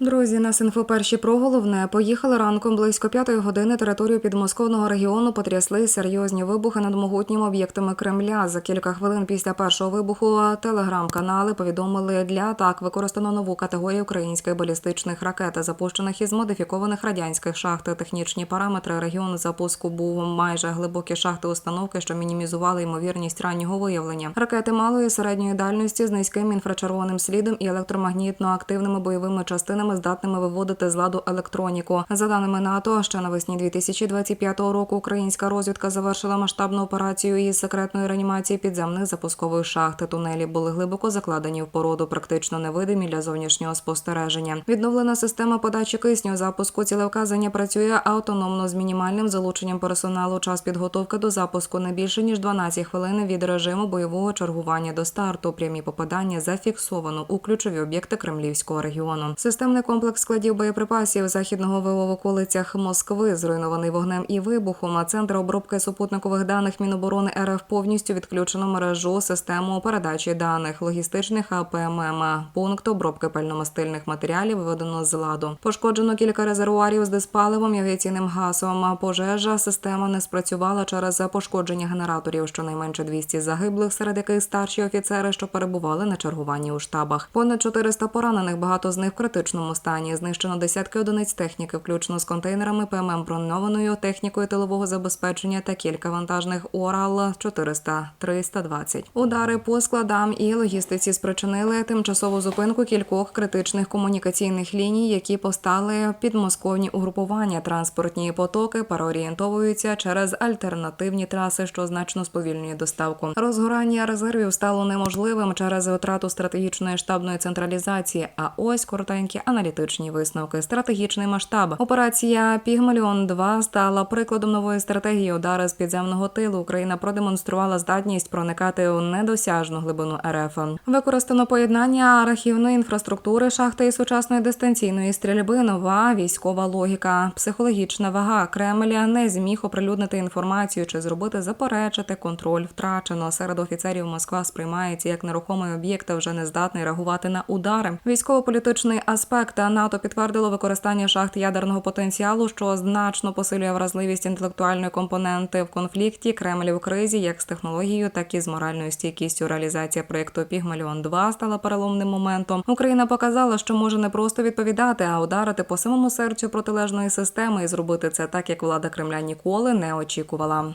Друзі, нас інфо перші про головне. Поїхали ранком близько п'ятої години. Територію підмосковного регіону потрясли серйозні вибухи над могутніми об'єктами Кремля. За кілька хвилин після першого вибуху телеграм-канали повідомили для атак використано нову категорію українських балістичних ракет, запущених із модифікованих радянських шахт. Технічні параметри регіону запуску був майже глибокі шахти установки, що мінімізували ймовірність раннього виявлення. Ракети малої середньої дальності з низьким інфрачервоним слідом і електромагнітно активними бойовими частинами, здатними виводити з ладу електроніку. За даними НАТО, ще навесні 2025 року українська розвідка завершила масштабну операцію із секретної реанімації підземних запускових шахт. Тунелі були глибоко закладені в породу, практично невидимі для зовнішнього спостереження. Відновлена система подачі кисню запуску цілевказання працює автономно з мінімальним залученням персоналу. Час підготовки до запуску не більше ніж 12 хвилин від режиму бойового чергування до старту. Прямі попадання зафіксовано у ключові об'єкти Кремлівського регіону. Системний комплекс складів боєприпасів західного ВО в околицях Москви зруйнований вогнем і вибухом. А центр обробки супутникових даних Міноборони РФ повністю відключено мережу систему передачі даних логістичних АПММ. Пункт обробки пальномастильних матеріалів виведено з ладу. Пошкоджено кілька резервуарів з диспаливом і авіаційним газом. Пожежа система не спрацювала через пошкодження генераторів. Щонайменше 200 загиблих, серед яких старші офіцери, що перебували на чергуванні у штабах. Понад 400 поранених, багато з них в критичному стані. Знищено десятки одиниць техніки, включно з контейнерами ПММ броньованою технікою тилового забезпечення та кілька вантажних Орал 400 320 Удари по складам і логістиці спричинили тимчасову зупинку кількох критичних комунікаційних ліній, які постали підмосковні угрупування. Транспортні потоки переорієнтовуються через альтернативні траси, що значно сповільнює доставку. Розгорання резервів стало неможливим через втрату стратегічної штабної централізації. А ось коротенькі аналітичні висновки. Стратегічний масштаб. Операція Пігмаліон 2 стала прикладом нової стратегії удари з підземного тилу. Україна продемонструвала здатність проникати у недосяжну глибину РФ. Використано поєднання архівної інфраструктури, шахти і сучасної дистанційної стрільби. Нова військова логіка, психологічна вага. Кремля не зміг оприлюднити інформацію чи зробити заперечити контроль. Втрачено серед офіцерів Москва сприймається як нерухомий об'єкт, та вже не здатний реагувати на удари. Військово-політичний аспект НАТО підтвердило використання шахт ядерного потенціалу, що значно посилює вразливість інтелектуальної компоненти в конфлікті. Кремль в кризі як з технологією, так і з моральною стійкістю. Реалізація проєкту Пігмаліон 2 стала переломним моментом. Україна показала, що може не просто відповідати, а ударити по самому серцю протилежної системи і зробити це так, як влада Кремля ніколи не очікувала.